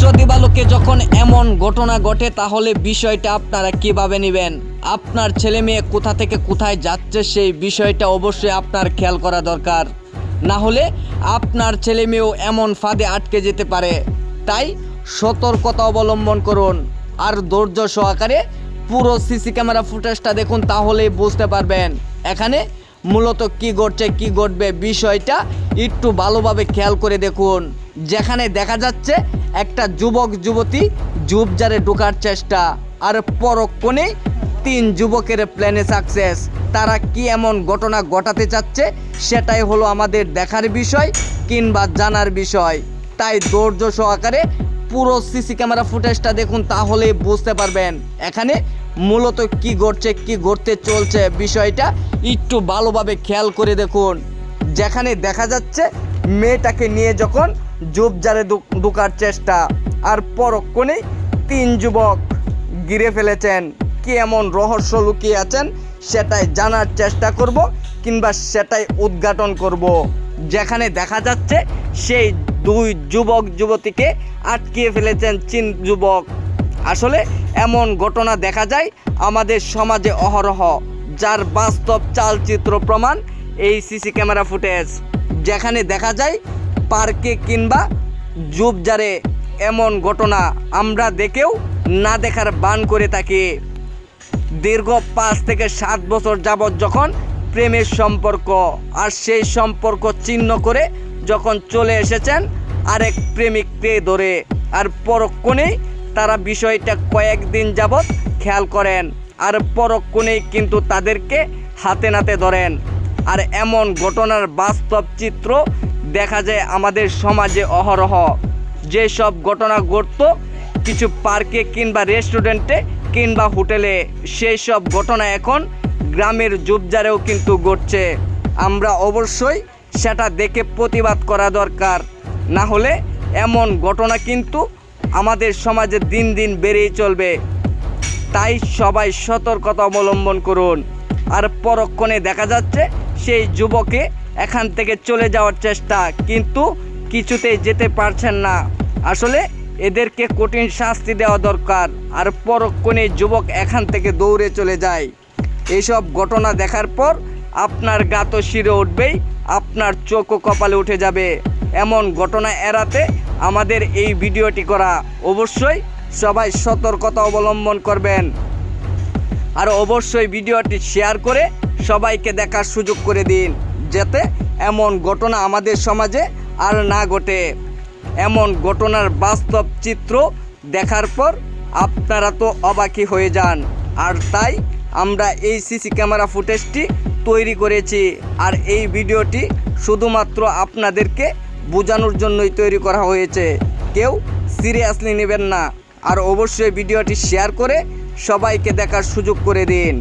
নির্দিষ্ট দিবালোকে যখন এমন ঘটনা ঘটে, তাহলে বিষয়টা আপনারা কীভাবে নেবেন? আপনার ছেলে মেয়ে কোথা থেকে কোথায় যাচ্ছে, সেই বিষয়টা অবশ্যই আপনার খেয়াল করা দরকার। না হলে আপনার ছেলে মেয়েও এমন ফাঁদে আটকে যেতে পারে। তাই সতর্কতা অবলম্বন করুন। আর ধৈর্য সহকারে পুরো সিসি ক্যামেরা ফুটেজটা দেখুন, তাহলেই বুঝতে পারবেন। এখানে মূলত কি ঘটছে, কি ঘটবে বিষয়টা একটু ভালোভাবে খেয়াল করে দেখুন। যেখানে দেখা যাচ্ছে একটা যুবক, যুবতী জুবজারে ঢোকার চেষ্টা। আর পরক্ষণে তিন যুবকের প্ল্যানে সাকসেস। তারা কি এমন ঘটনা ঘটাতে চাচ্ছে, সেটাই হলো আমাদের দেখার বিষয় কিংবা জানার বিষয়। তাই ধৈর্য সহকারে পুরো সিসি ক্যামেরা ফুটেজটা দেখুন, তাহলেই বুঝতে পারবেন। এখানে মূলত কি ঘটছে, কি ঘটতে চলছে বিষয়টা একটু ভালোভাবে খেয়াল করে দেখুন। যেখানে দেখা যাচ্ছে, মেয়েটাকে নিয়ে যখন জুবজারে ঢোকার চেষ্টা, আর পরক্ষণেই তিন যুবক গিরে ফেলেছেন। কি এমন রহস্য লুকিয়ে আছেন, সেটাই জানার চেষ্টা করব, কিংবা সেটাই উদ্ঘাটন করব। যেখানে দেখা যাচ্ছে, সেই দুই যুবক যুবতীকে আটকিয়ে ফেলেছেন চীন যুবক। আসলে এমন ঘটনা দেখা যায় আমাদের সমাজে অহরহ, যার বাস্তব চালচিত্র প্রমাণ এই সিসি ক্যামেরা ফুটেজ। যেখানে দেখা যায় পার্কে কিংবা জুবজারে এমন ঘটনা আমরা দেখেও না দেখার বান করে থাকি। দীর্ঘ পাঁচ থেকে সাত বছর যাবৎ যখন প্রেমের সম্পর্ক আর সেই সম্পর্ক চিহ্ন করে যখন চলে এসেছেন আরেক প্রেমিককে ধরে, আর পরক্ষণেই তারা বিষয়টা কয়েকদিন যাবৎ খেয়াল করেন আর পরক্ষণেই কিন্তু তাদেরকে হাতে নাতে ধরেন। আর এমন ঘটনার বাস্তব চিত্র দেখা যায় আমাদের সমাজে অহরহ। যেসব ঘটনা ঘটতো কিছু পার্কে কিংবা রেস্টুরেন্টে কিংবা হোটেলে সেই সব ঘটনা এখন গ্রামের জুবজারেও কিন্তু ঘটছে। আমরা অবশ্যই সেটা দেখে প্রতিবাদ করা দরকার। না হলে এমন ঘটনা কিন্তু আমাদের সমাজে দিন দিন বেড়েই চলবে। তাই সবাই সতর্কতা অবলম্বন করুন। আর পরক্ষণে দেখা যাচ্ছে সেই যুবকে এখান থেকে চলে যাওয়ার চেষ্টা, কিন্তু কিছুতেই যেতে পারছেন না। আসলে এদেরকে কঠিন শাস্তি দেওয়া দরকার, আর পরক্ষণে যুবক এখান থেকে দৌড়ে চলে যায়। এইসব ঘটনা দেখার পর আপনার গা তো শিরে উঠবেই, আপনার চোখ কপালে উঠে যাবে। এমন ঘটনা এড়াতে আমাদের এই ভিডিওটি করা অবশ্যই সবাই সতর্কতা অবলম্বন করবেন। আর অবশ্যই ভিডিওটি শেয়ার করে সবাইকে দেখার সুযোগ করে দিন, যাতে এমন ঘটনা আমাদের সমাজে আর না ঘটে। এমন ঘটনার বাস্তব চিত্র দেখার পর আপনারা তো অবাকি হয়ে যান। আর তাই আমরা এই সিসি ক্যামেরা ফুটেজটি তৈরি করেছি। আর এই ভিডিওটি শুধুমাত্র আপনাদেরকে বোঝানোর জন্যই তৈরি করা হয়েছে। কেউ সিরিয়াসলি নেবেন না। আর অবশ্যই ভিডিওটি শেয়ার করে সবাইকে দেখার সুযোগ করে দিন।